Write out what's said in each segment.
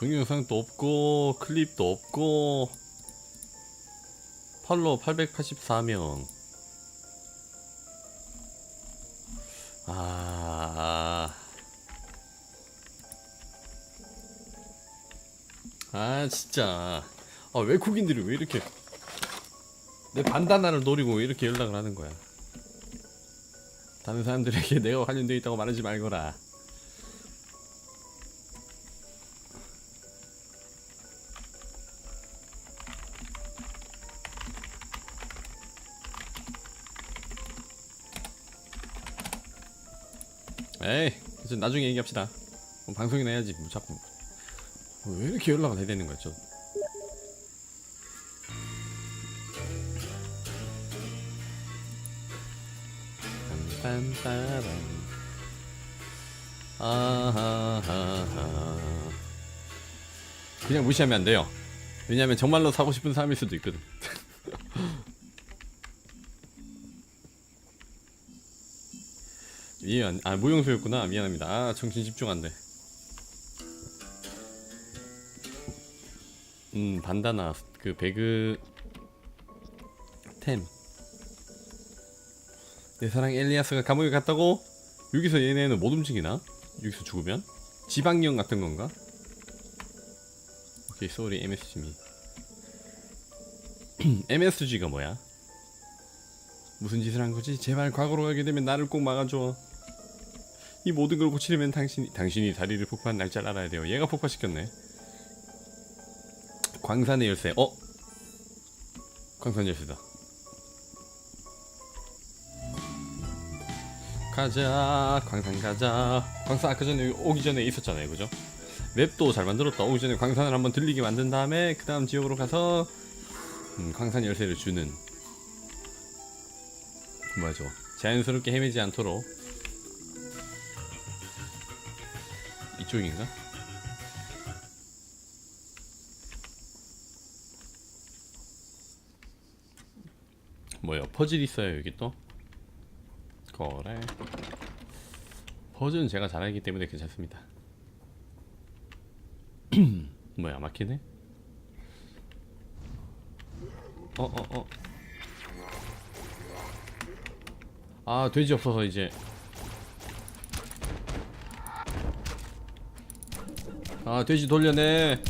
동영상도 없고 클립도 없고 팔로워 884명. 아... 아 진짜. 아 외국인들이 왜 이렇게 내 반다나를 노리고 왜 이렇게 연락을 하는 거야? 다른 사람들에게 내가 관련되어 있다고 말하지 말거라 나중에 얘기합시다. 뭐 방송이나 해야지 뭐 자꾸. 왜 이렇게 연락을 해야 되는 거야 저? 아하하하. 그냥 무시하면 안 돼요. 왜냐면 정말로 사고 싶은 사람일 수도 있거든 미안 아 무용수였구나 미안합니다 아 정신 집중 안돼 음 반다나 그 배그 템 내 사랑 엘리아스가 감옥에 갔다고? 여기서 얘네는 못 움직이나? 여기서 죽으면? 지방령 같은 건가? 오케이 쏘리 MSG미 MSG가 뭐야? 무슨 짓을 한 거지? 제발 과거로 가게 되면 나를 꼭 막아줘 이 모든 걸 고치려면 당신이 당신이 다리를 폭파한 날짜를 알아야 돼요. 얘가 폭파시켰네. 광산의 열쇠. 어? 광산 열쇠다. 가자 광산 가자. 광산 아까 전에 오기 전에 있었잖아요 그죠? 맵도 잘 만들었다. 오기 전에 광산을 한번 들리게 만든 다음에 그 다음 지역으로 가서 음, 광산 열쇠를 주는. 저거? 자연스럽게 헤매지 않도록 이쪽인가? 뭐야 퍼즐 있어요 여기 또? 그래 퍼즐은 제가 잘하기 때문에 괜찮습니다 뭐야 막히네? 어어어 아 돼지 없어서 이제 아 돼지 돌려내.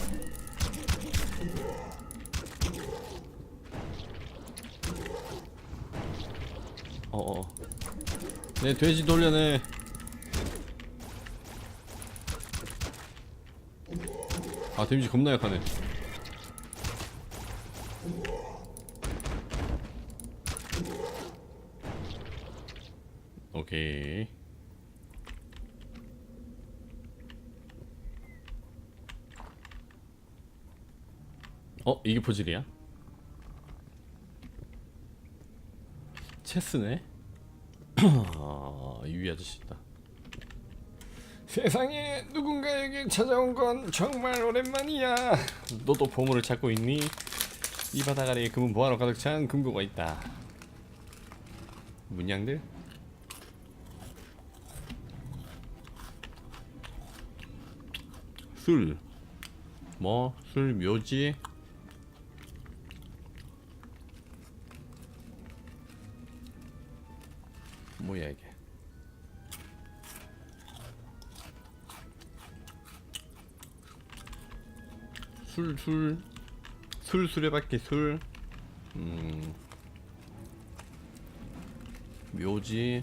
어어 내 돼지 돌려내. 아 데미지 겁나 약하네 오케이 어? 이게 포질이야? 체스네? 아, 이위 아저씨 있다. 세상에 누군가에게 찾아온 건 정말 오랜만이야. 너도 보물을 찾고 있니? 이 바닥 아래에 금은 보화로 가득 찬 금고가 있다. 문양들? 술. 뭐? 술 묘지? 뭐야 이게? 술, 술, 술, 음, 묘지,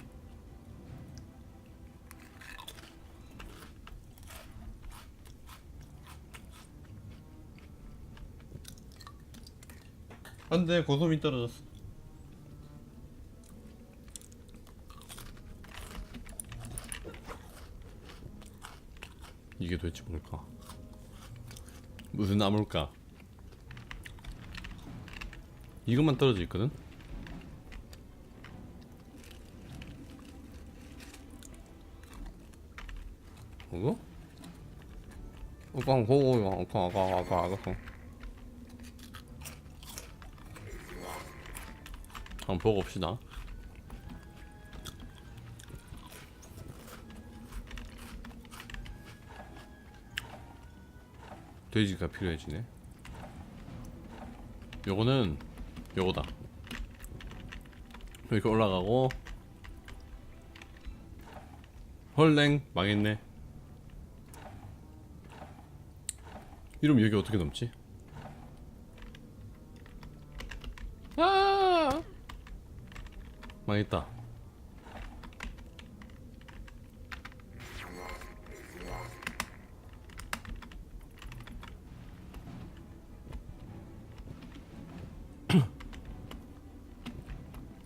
안돼 고소미 떨어졌어. 이게 도대체 뭘까? 무슨 나물까? 이것만 떨어져 있거든? 이거? 오빠 고고 아까 아까 아까 아까 한번 보고 봅시다 돼지가 필요해지네. 요거는 요거다. 이렇게 올라가고. 헐랭 망했네. 이러면 여기 어떻게 넘지? 아! 망했다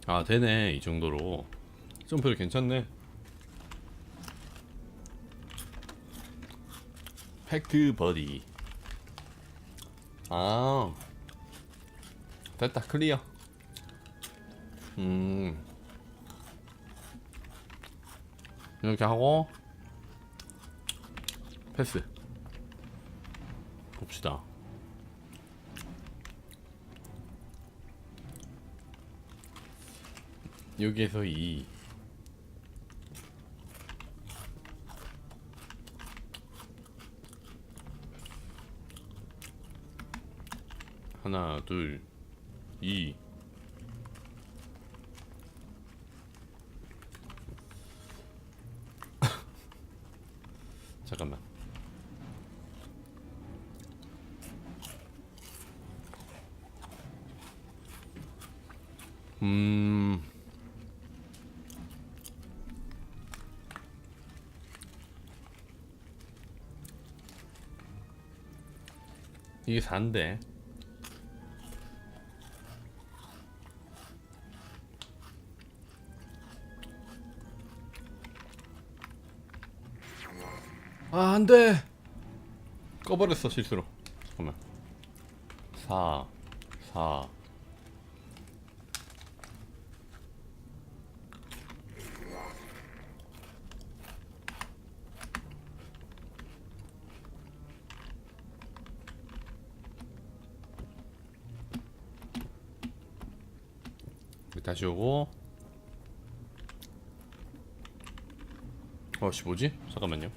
아 되네 이 정도로. 점프를 괜찮네. 팩트 버디. 아. 됐다 클리어. 음. 이렇게 하고 패스. 봅시다 여기에서 이 하나 둘 이. 잠깐만. 음 이게 4인데. 아 안돼. 꺼버렸어 실수로. 잠깐만. 4 4 다시 오고. 어씨 뭐지? 잠깐만요.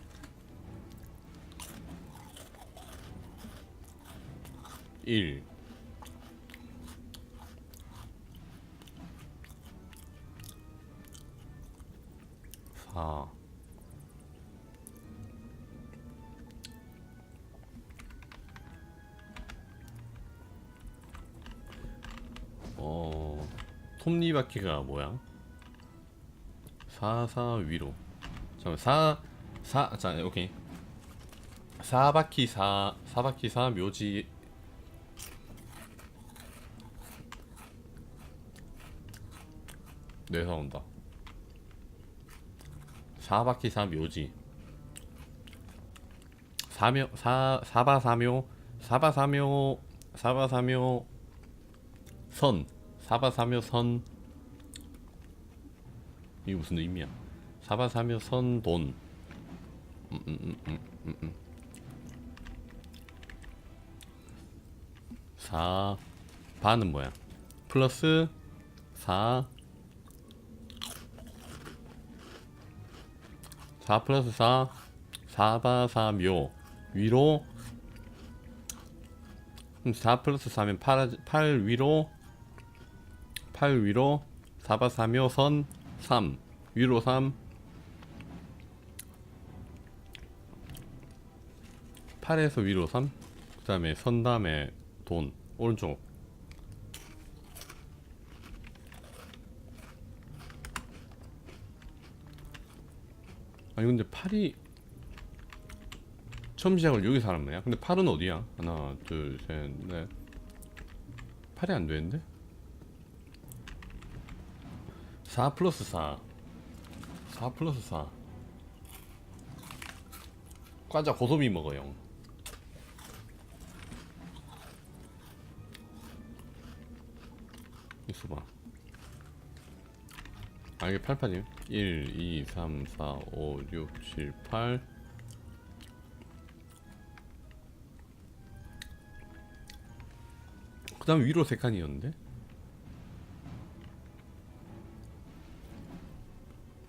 일. 사. 어, 톱니바퀴가 뭐야? 4, 4 위로. 잠깐 4, 4, 자, 오케이. 4바퀴 4, 4바퀴 4 묘지. 뇌사 온다. 4바퀴 4 묘지. 4묘, 4, 4바 4묘, 4바 4묘, 4바 4묘, 선. 4바 4묘 선. 이게 무슨 의미야? 4바 4묘 선 돈. 음, 음, 음, 음, 음, 음. 4 바는 뭐야? 플러스 4 4 플러스 4 4바 4묘 위로 그럼 4 플러스 4면 8, 8 위로 8 위로 4바 4묘 선3 위로 3 8에서 위로 3 그 다음에 선 다음에 돈 오른쪽 아니 근데 8이 처음 시작을 여기서 거야? 근데 8은 어디야? 하나 둘셋넷 8이 안 되는데? 4 플러스 4 4 플러스 4 과자 고소비 먹어요 있어봐. 아 이게 88이에요? 1 2 3 4 5 6 7 8 그 다음 위로 3칸이었는데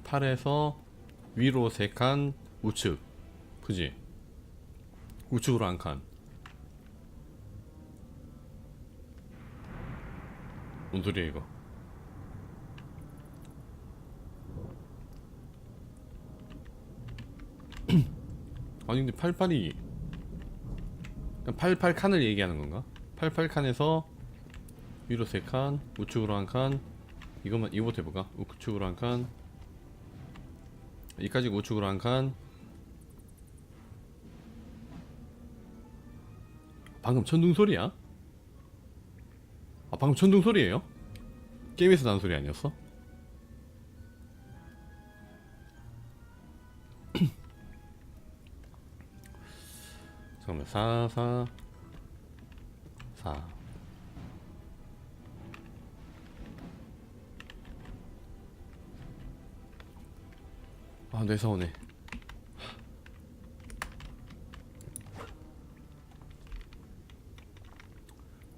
팔에서 위로 3칸 우측 그지? 우측으로 한칸 뭔 소리야 이거 아니 근데 팔팔이 88칸을 얘기하는 건가? 88칸에서 위로 3칸 우측으로 한칸 이것만 이거부터 해볼까? 우측으로 한칸 이까지 우측으로 한 칸 방금 천둥 소리야? 아 방금 천둥 소리예요? 게임에서 나는 소리 아니었어? 잠깐만 4 4 4 아, 뇌사 오네.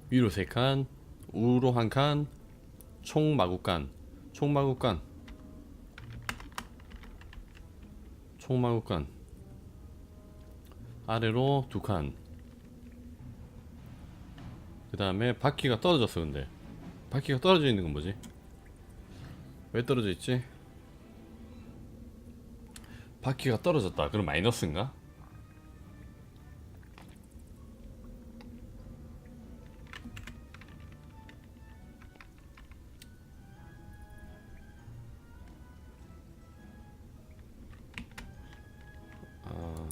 위로 세 칸, 우로 한 칸, 총 마구간, 총 마구간, 총 마구간. 아래로 두 칸. 그 다음에 바퀴가 떨어졌어 근데 바퀴가 떨어져 있는 건 뭐지? 왜 떨어져 있지? 바퀴가 떨어졌다. 그럼 마이너스인가? 아.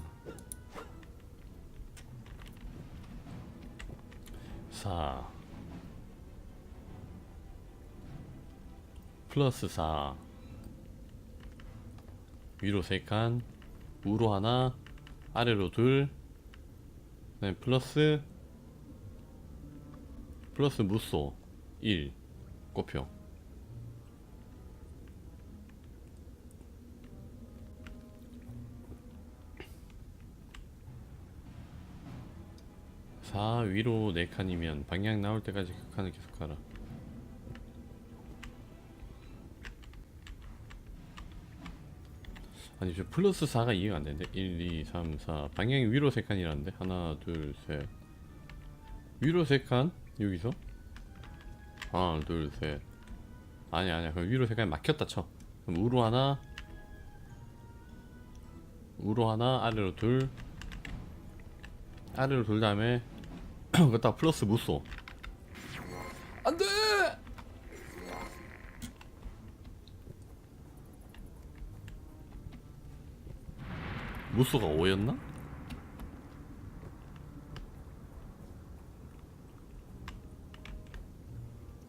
4 플러스 4 위로 3칸 우로 하나 아래로 둘 그다음에 플러스 플러스 무쏘 1 꼽혀 사 위로 4칸이면 방향 나올 때까지 그 칸을 계속 가라 아니 저 플러스 4가 이해가 안 되는데. 1, 2, 3, 4 방향이 위로 3칸이라는데? 하나 둘셋. 위로 3칸? 여기서? 하나 둘셋. 아니 아니야. 그럼 위로 3칸 막혔다 쳐. 그럼 우로 하나 우로 하나 아래로 둘. 아래로 둘 다음에 그다 플러스 무쏘 안돼 무쏘가 5였나?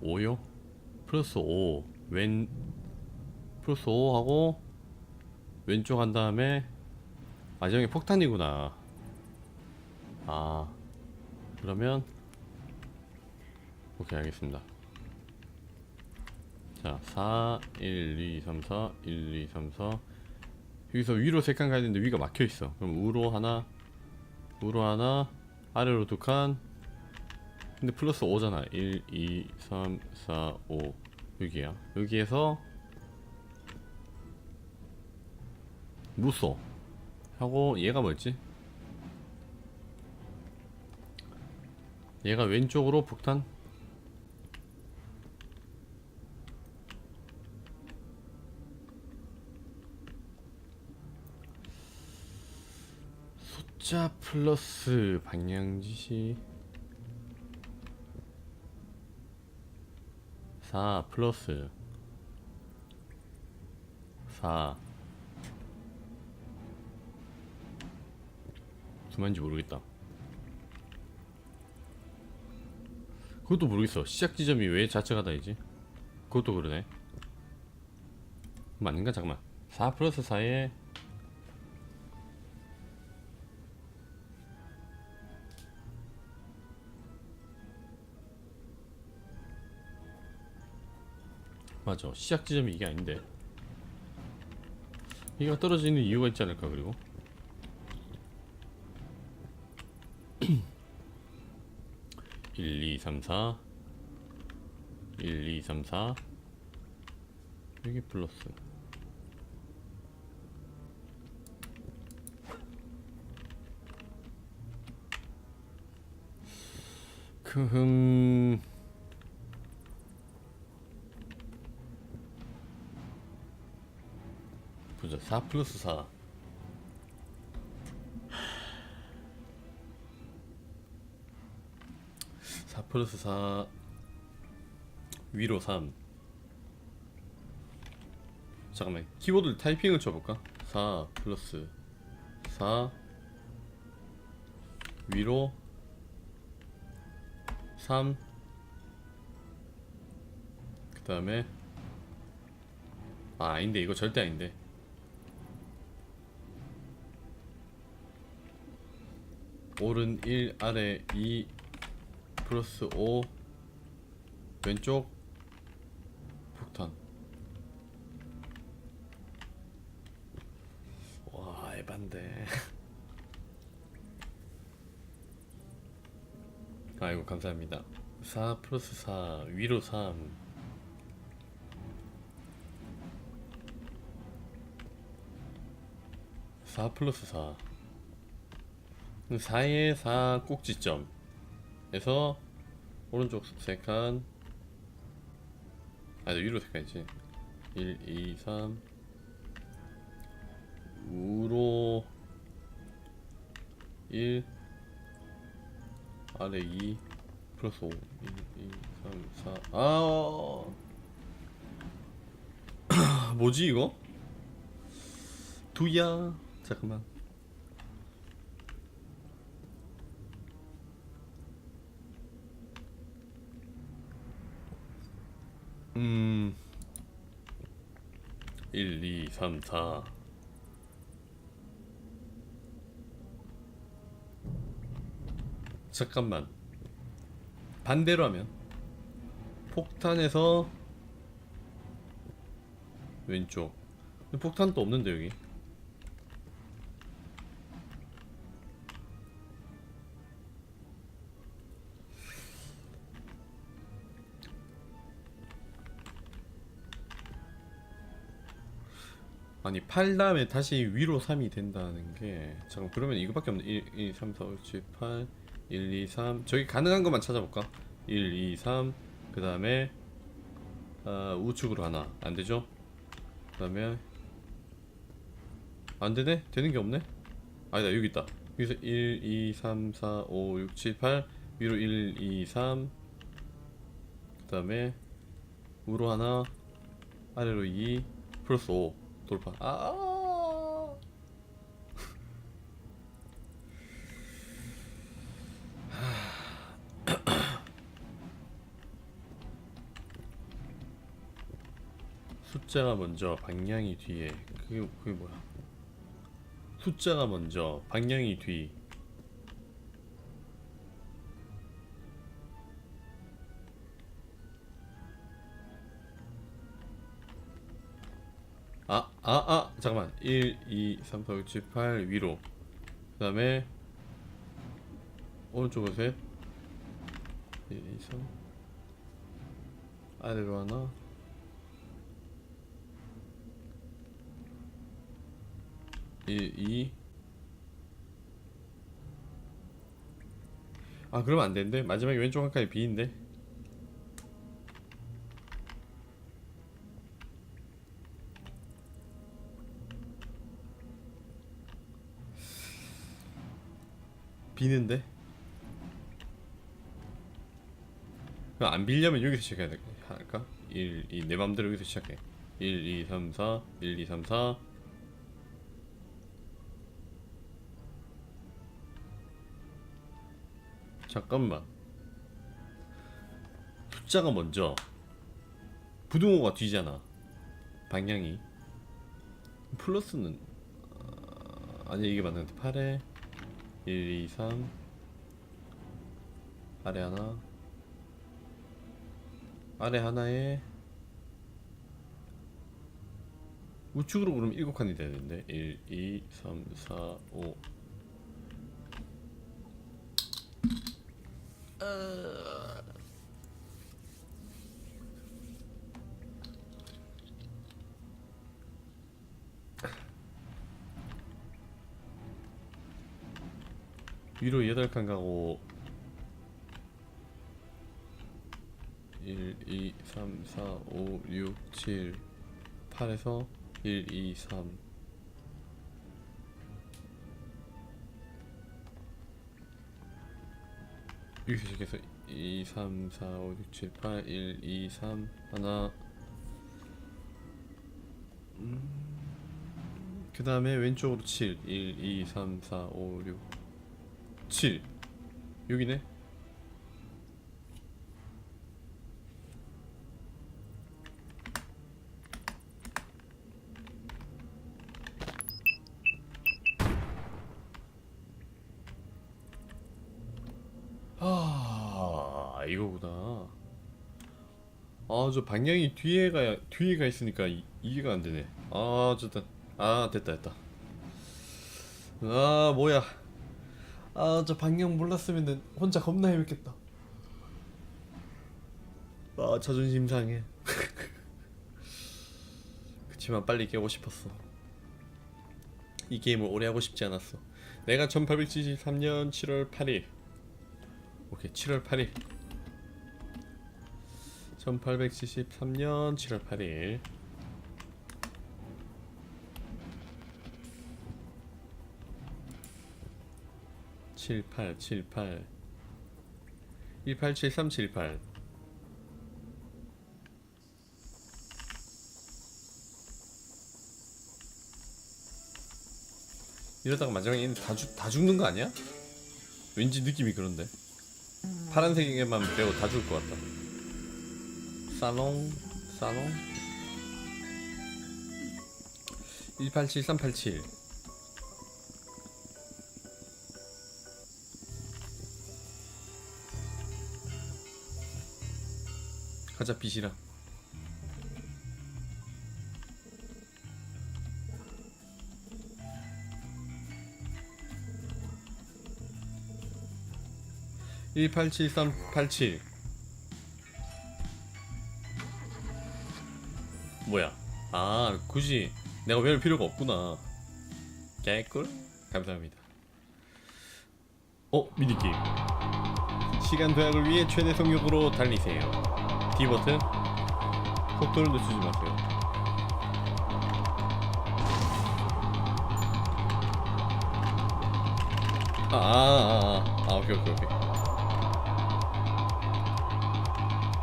오요? 플러스 5 왼 플러스 5 하고 왼쪽 한 다음에 마지막에 폭탄이구나. 아 그러면 오케이 알겠습니다. 자 4 1 2 3 4 1 2 3 4 여기서 위로 세 칸 가야 되는데 위가 막혀 있어. 그럼 우로 하나 우로 하나 아래로 두 칸. 근데 플러스 5잖아. 1 2 3 4 5 여기야. 여기에서 무쏘 하고 얘가 뭐였지? 얘가 왼쪽으로 폭탄 숫자 플러스 방향지시 4 플러스. 4 무슨 말인지 모르겠다. 그것도 모르겠어. 시작 지점이 왜 자체가 다이지? 그것도 그러네. 맞는가? 잠깐만. 4 플러스 4에 맞아. 시작 지점이 이게 아닌데. 이가 떨어지는 이유가 있지 않을까 그리고? 일, 이, 삼, 사. 일, 이, 삼, 사. 여기 플러스. 크흠 보자. 4 플러스 4 4 플러스 4 위로 3 잠깐만 키보드 타이핑을 쳐볼까? 4 플러스 4 위로 3 그 다음에 아 아닌데 이거 절대 아닌데 오른 1 아래 2 플러스 5 왼쪽 폭탄. 와 에반데. 아이고 감사합니다. 4 플러스 4 위로 3 4 플러스 4 4의 4 꼭지점에서 오른쪽 세칸 아니 위로 세칸이지. 1, 2, 3 우로 1 아래 2 플러스 5 1, 2, 3, 4 아, 뭐지 이거? 두야. 잠깐만 음. 1, 2, 3, 4 잠깐만. 반대로 하면 폭탄에서 왼쪽. 폭탄도 없는데 여기 아니 8 다음에 다시 위로 3이 된다는 게 잠깐 그러면 이거밖에 없네. 1, 2, 3, 4, 5, 7, 8 1, 2, 3 저기 가능한 것만 찾아볼까? 1, 2, 3 그 다음에 아, 우측으로 하나. 안되죠? 그 다음에 안되네? 되는 게 없네? 아니다 여기 있다. 여기서 1, 2, 3, 4, 5, 6, 7, 8 위로 1, 2, 3 그 다음에 우로 하나. 아래로 2 플러스 5 돌파. 아. 숫자가 먼저 방향이 뒤에. 그게 그게 뭐야? 숫자가 먼저 방향이 뒤 아, 아, 아, 잠깐만. 1, 2, 3, 4, 6, 7, 8 위로. 그 다음에 오른쪽으로 셋. 1, 2, 3. 아래로 하나. 일, 이. 아, 그러면 안 되는데? 마지막에 왼쪽 한 칸이 B인데? 비는데? 안 빌려면 여기서 시작해야 될- 할까? 1, 2, 내 맘대로 여기서 시작해. 1, 2, 3, 4 1, 2, 3, 4 잠깐만. 숫자가 먼저. 부등호가 뒤잖아. 방향이. 플러스는 어, 아니 이게 맞는 것 같아. 8에 1, 2, 3 아래 하나. 아래 하나에 우측으로 그러면 7칸이 되는데. 1, 2, 3, 4, 5 위로 8칸 가고. 1, 2, 3, 4, 5, 6, 7 8에서 1, 2, 3 이렇게 시작해서 2, 3, 4, 5, 6, 7, 8, 1, 2, 3 하나. 음. 그 다음에 왼쪽으로 7 1, 2, 3, 4, 5, 6 7 여기네 아 이거구나. 아 저 방향이 뒤에가 뒤에가 있으니까 이, 이해가 안 되네. 아 좋다. 아 됐다 됐다. 아 뭐야. 아 저 방향 몰랐으면은 혼자 겁나 헤맸겠다. 아 자존심 상해. 그치만 빨리 깨고 싶었어. 이 게임을 오래 하고 싶지 않았어. 내가 1873년 7월 8일 오케이 7월 8일 1873년 7월 8일 칠팔 칠팔 일팔칠삼 칠팔 이러다가 마지막에 다, 죽, 다 죽는 거 아니야? 왠지 느낌이 그런데 파란색에만 빼고 다 죽을 것 같다. 살롱, 살롱. 187387. 가자 빛이라. (187387) 뭐야? 아 굳이 내가 외울 필요가 없구나. 개꿀? 감사합니다. 어 미니게임. 시간 도약을 위해 최대 속력으로 달리세요 D 버튼. 속도를 늦추지 마세요. 아아아아. 아, 아, 아, 오케이 오케이 오케이.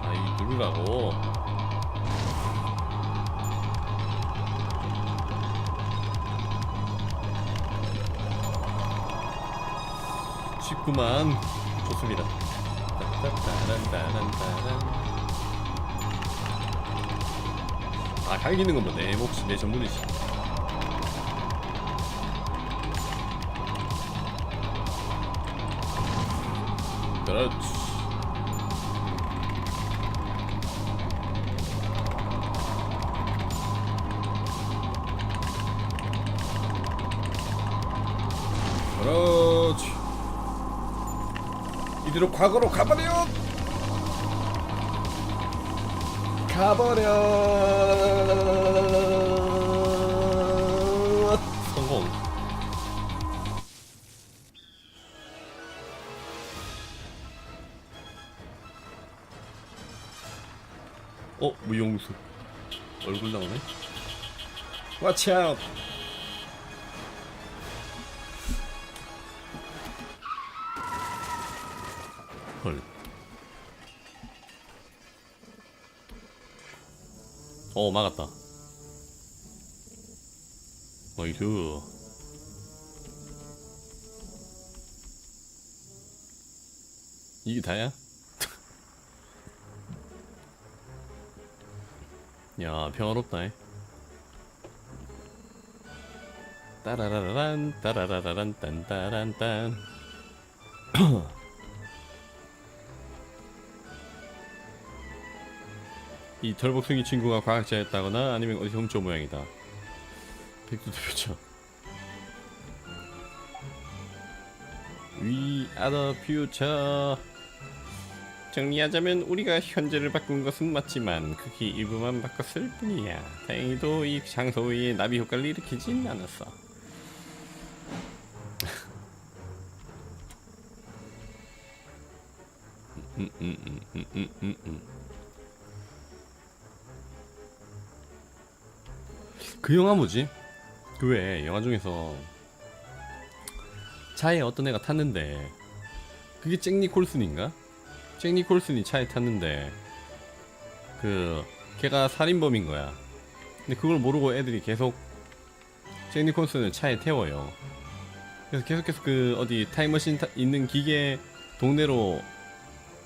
아이 누르라고? 쉽구만. 좋습니다. 따따따란따란따란. 아 갈기는 건 뭐 내 몫이 내 전문이지 그렇지. 그렇지. 이대로 과거로 가버려! 가버려 Watch out 헐. 어 막았다. 어이구. 이게 다야? 야 평화롭다. 이. 따라라란 따라라란 딴따란딴. 이 털복숭이 친구가 과학자였다거나 아니면 어디 훔쳐 모양이다. 백두대 표죠. We are the future. 정리하자면 우리가 현재를 바꾼 것은 맞지만 크게 일부만 바꿨을 뿐이야. 다행히도 이 장소 위에 나비 효과를 일으키진 않았어. 그 영화 뭐지? 그 외에 영화 중에서 차에 어떤 애가 탔는데 그게 잭 니콜슨인가? 잭 니콜슨이 차에 탔는데 그 걔가 살인범인 거야. 근데 그걸 모르고 애들이 계속 잭 니콜슨을 차에 태워요. 그래서 계속해서 그 어디 타임머신 타- 있는 기계 동네로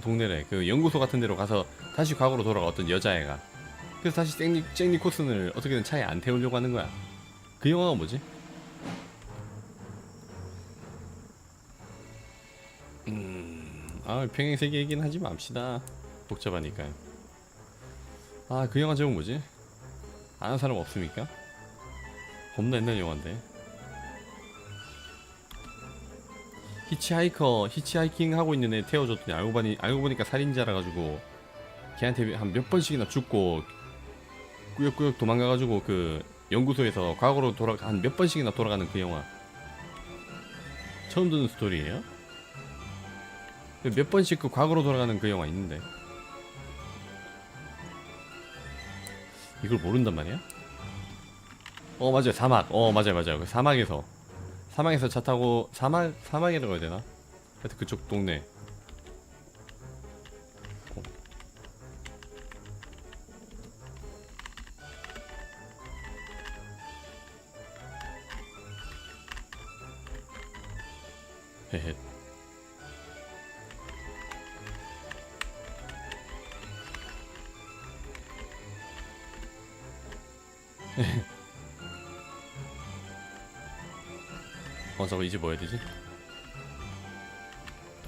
동네래 그 연구소 같은 데로 가서 다시 과거로 돌아가 어떤 여자애가 그래서 다시 잭, 니, 잭 니콜슨을 어떻게든 차에 안 태우려고 하는 거야. 그 영화가 뭐지? 음, 아 평행 세계 얘기는 하지 맙시다. 복잡하니까. 아그 영화 제목 뭐지? 아는 사람 없습니까? 겁나 옛날 영화인데. 히치하이커 히치하이킹 하고 있는 애 태워줬더니 알고 보니 알고 보니까 살인자라 가지고 걔한테 한 몇 번씩이나 죽고 꾸역꾸역 도망가 가지고 그 연구소에서 과거로 돌아 한몇 번씩이나 돌아가는 그 영화. 처음 듣는 스토리예요? 몇 번씩 그 과거로 돌아가는 그 영화 있는데. 이걸 모른단 말이야? 어 맞아요. 사막. 어 맞아요 맞아요. 그 사막에서 사막에서 차 타고 사막 사막이라고 해야 되나? 하여튼 그쪽 동네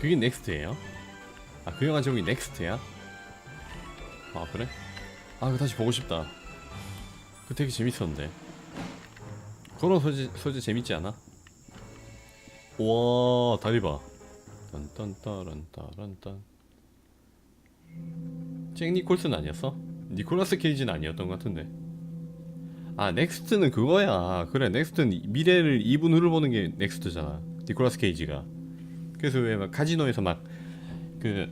그게 넥스트예요? 아 그 영화 제목이 넥스트야? 아 그래? 아 그거 다시 보고 싶다 그거 되게 재밌었는데 그런 소재, 소재 재밌지 않아? 우와 다리 봐 딴딴따란따란딴 잭 니콜슨 아니었어? 니콜라스 케이지는 아니었던 것 같은데 아 넥스트는 그거야 그래 넥스트는 미래를 2분 후를 보는 게 넥스트잖아 니콜라스 케이지가 그래서 왜 막 카지노에서 막 그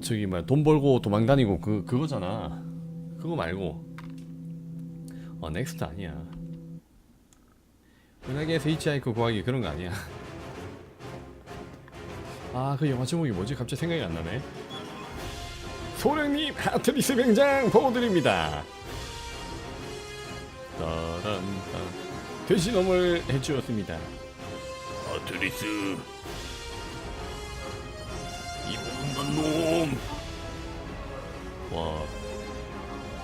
저기 뭐야 돈 벌고 도망 다니고 그 그거잖아. 그거 말고. 어 넥스트 아니야. 은하계에서 히치하이크 구하기 그런 거 아니야? 아 그 영화 제목이 뭐지? 갑자기 생각이 안 나네. 소령님 하트리스 병장 보고드립니다. 따란딴 돼지놈을 해주었습니다. 아트리스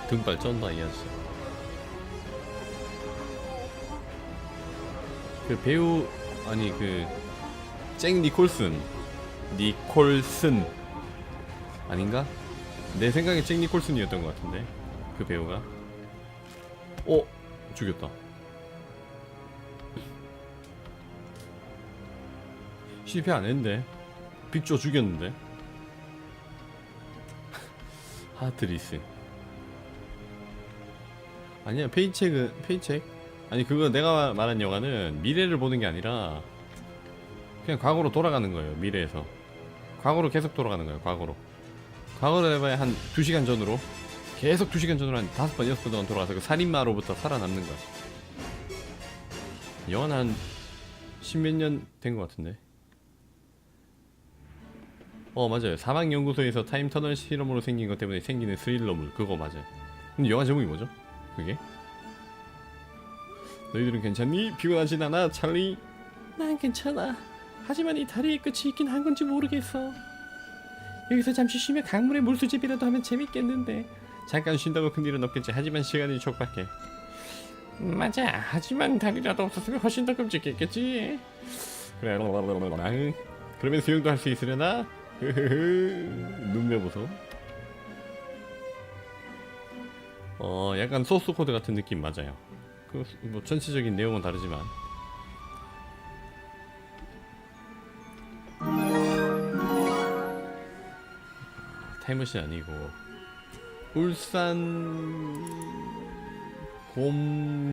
등발 쩐다 이 아저씨 그 배우 아니 그 잭 니콜슨. 니콜슨. 아닌가? 내 생각에 잭 니콜슨이었던 것 같은데 그 배우가. 어 죽였다. 실패 안 했는데. 빅조 죽였는데. 하트리스 아니야 페이첵은 페이첵 아니 그거 내가 말한 영화는 미래를 보는 게 아니라 그냥 과거로 돌아가는 거예요 미래에서. 과거로 계속 돌아가는 거예요 과거로. 과거로 해봐야 한 2시간 전으로 계속 2시간 전으로 한 5번 6번 동안 돌아가서 그 살인마로부터 살아남는 거야. 영화는 한 십몇 년 된 것 같은데. 어 맞아요. 사막연구소에서 타임터널 실험으로 생긴 것 때문에 생기는 스릴러물 그거 맞아요. 근데 영화 제목이 뭐죠? 그게? 너희들은 괜찮니? 피곤하진 않아 찰리? 난 괜찮아 하지만 이 다리의 끝이 있긴 한 건지 모르겠어 여기서 잠시 쉬며 강물에 물수집이라도 하면 재밌겠는데 잠깐 쉰다고 큰일은 없겠지 하지만 시간이 촉박해 맞아 하지만 다리라도 없었으면 훨씬 더 끔찍했겠지 그래. 그러면 수영도 할 수 있으려나? 눈매 보소. 어, 약간 소스 코드 같은 느낌 맞아요. 그 뭐 전체적인 내용은 다르지만. 타임머신 아니고 울산 곰